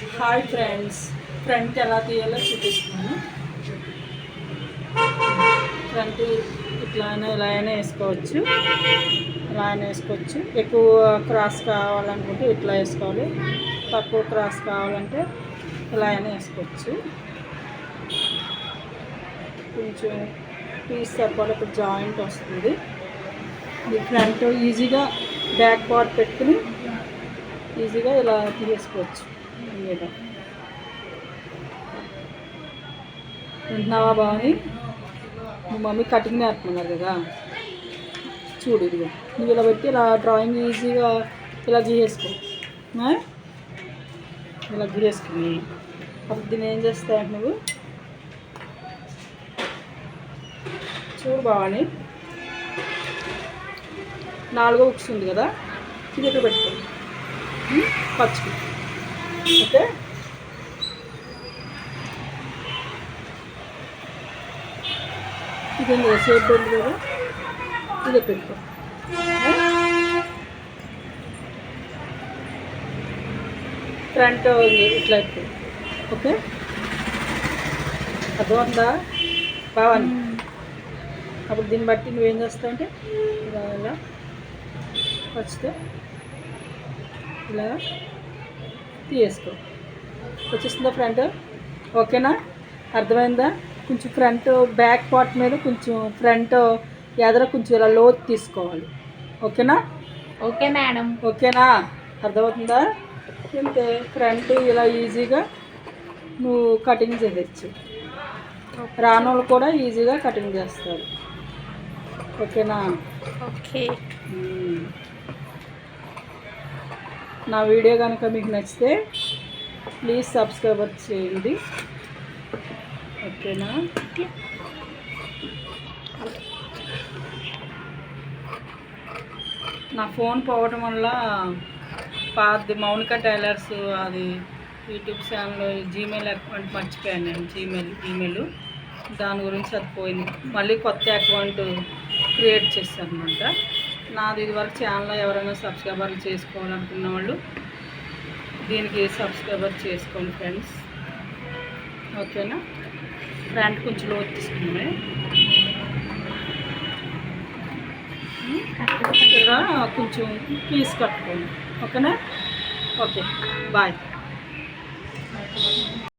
Hi friends front ఎలా తీయాలో చూపిస్తున్నాను. Front ఇట్లా అయినా ఇలా అయినా వేసుకోవచ్చు. ఇలా అయినా వేసుకోవచ్చు. ఎక్కువ క్రాస్ కావాలనుకుంటే ఇట్లా వేసుకోవాలి. తక్కువ క్రాస్ కావాలంటే ఇలా అయినా వేసుకోవచ్చు. కొంచెం పీస్ సరిపడా ఇప్పుడు జాయింట్ వస్తుంది. ఈ ఫ్రంట్ ఈజీగా బ్యాక్ పార్ట్ పెట్టుకుని ఈజీగా ఇలా తీసుకోవచ్చు. మీద వింటున్నావా బాగుని మీ మమ్మీ కటింగ్ నేర్పుతున్నారు కదా. చూడు ఇదిగో. నువ్వు ఇలా పెట్టి ఇలా డ్రాయింగ్ ఈజీగా ఇలా గీసేసుకో. ఇలా గీసేసుకుని అప్పుడు దీన్ని ఏం చేస్తాయంటే నువ్వు? చూడు బావని. నాలుగో బుక్స్ ఉంది కదా. ఇది ఇక్కడ పెట్టుకో. ఉం? పచ్చుకు. ఓకే? ఇది సేఫ్ ఉంది కదా? ఇదే పెట్టుకో. ఫ్రంట్ ఉంది ఇట్లా ఇప్పుడు ఓకే? అర్థమవుతుందా? బావని అప్పుడు దీన్ని బట్టి నువ్వేం చేస్తావు అంటే ఇలా వచ్చితే ఇలా. తీసుకో. వచ్చేస్తుందా ఫ్రంట్? ఓకేనా? అర్థమైందా? కొంచెం ఫ్రంట్ బ్యాక్ పార్ట్ మీద కొంచెం ఫ్రంట్ ఎదర కొంచెం ఇలా లోతు తీసుకోవాలి. ఓకేనా? Okay madam. ఓకేనా? అర్థమవుతుందా? అంతే ఫ్రంట్ ఇలా ఈజీగా నువ్వు కటింగ్ చేయవచ్చు రానోళ్ళు కూడా ఈజీగా కటింగ్ చేస్తారు. ఓకేనా? ఓకే. నా వీడియో కనుక మీకు నచ్చితే ప్లీజ్ సబ్స్క్రైబర్ చేయండి. ఓకేనా? నా ఫోన్ పోవటం వల్ల పాది మౌనిక టైలర్స్ అది యూట్యూబ్ ఛానల్ జీమెయిల్ అకౌంట్ మర్చిపోయాను నేను జీమెయిల్ ఈమెయిల్ దాని గురించి అది పోయింది. మళ్ళీ కొత్త అకౌంట్ క్రియేట్ చేస్తాను అనమాట నాది ఇదివరకు ఛానల్ ఎవరైనా సబ్స్క్రైబర్లు చేసుకోవాలనుకున్న వాళ్ళు దీనికి సబ్స్క్రైబర్ చేసుకోండి ఫ్రెండ్స్. ఓకేనా? ఫ్రంట్ కొంచెం లోతు తీసుకున్నామే ఇలా కొంచెం పీస్ కట్టుకోండి. ఓకేనా? ఓకే. బాయ్.